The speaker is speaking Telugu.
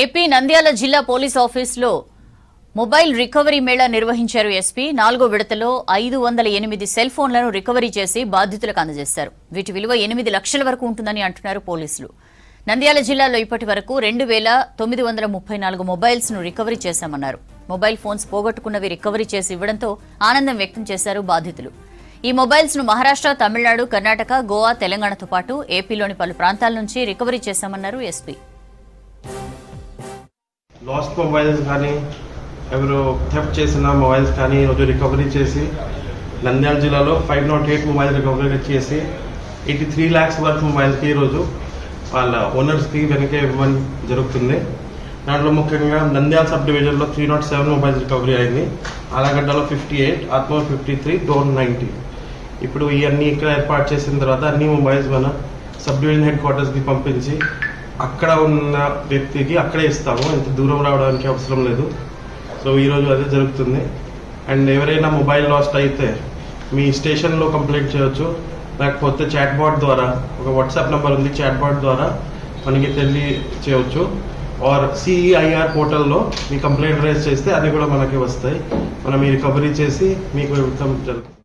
ఏపీ నంద్యాల జిల్లా పోలీస్ ఆఫీసులో మొబైల్ రికవరీ మేళా నిర్వహించారు ఎస్పీ. నాలుగో విడతలో ఐదు వందల ఎనిమిది సెల్ ఫోన్లను రికవరీ చేసి బాధితులకు అందజేశారు. వీటి విలువ ఎనిమిది లక్షల వరకు ఉంటుందని అంటున్నారు పోలీసులు. నంద్యాల జిల్లాలో ఇప్పటి వరకు రెండు వేల తొమ్మిది వందల ముప్పై నాలుగు మొబైల్స్ను రికవరీ చేశామన్నారు. మొబైల్ ఫోన్స్ పోగొట్టుకున్నవి రికవరీ చేసి ఇవ్వడంతో ఆనందం వ్యక్తం చేశారు బాధితులు. ఈ మొబైల్స్ను మహారాష్ట్ర తమిళనాడు కర్ణాటక గోవా తెలంగాణతో పాటు ఏపీలోని పలు ప్రాంతాల నుంచి రికవరీ చేశామన్నారు ఎస్పీ. లాస్ట్ మొబైల్స్ కానీ ఎవరు థెఫ్ట్ చేసిన మొబైల్స్ కానీ ఈరోజు రికవరీ చేసి నంద్యాల జిల్లాలో five not eight mobile recovery చేసి ఎయిటీ త్రీ ల్యాక్స్ వర్క్ మొబైల్కి ఈరోజు వాళ్ళ ఓనర్స్కి వెనక ఇవ్వడం జరుగుతుంది. దాంట్లో ముఖ్యంగా నంద్యాల సబ్ డివిజన్లో three not seven mobiles recovery అయింది. ఆలగడ్డలో fifty eight Atmur fifty three door ninety ఇప్పుడు ఇవన్నీ ఇక్కడ ఏర్పాటు చేసిన తర్వాత అన్ని మొబైల్స్ మన సబ్ డివిజన్ హెడ్ క్వార్టర్స్కి పంపించి అక్కడ ఉన్న వ్యక్తికి అక్కడే ఇస్తాము. ఇంత దూరం రావడానికి అవసరం లేదు. సో ఈరోజు అదే జరుగుతుంది. అండ్ ఎవరైనా మొబైల్ లాస్ట్ అయితే మీ స్టేషన్లో కంప్లైంట్ చేయొచ్చు. లేకపోతే చాట్బాట్ ద్వారా ఒక వాట్సాప్ నెంబర్ ఉంది చాట్బాట్ ద్వారా మనకి తెలియ చేయవచ్చు ఆర్ సిఈఐఆర్ పోర్టల్లో మీ కంప్లైంట్ రేస్ చేస్తే అది కూడా మనకి వస్తాయి. మనం ఈ రికవరీ చేసి మీకు ఇవ్వడం జరుగుతుంది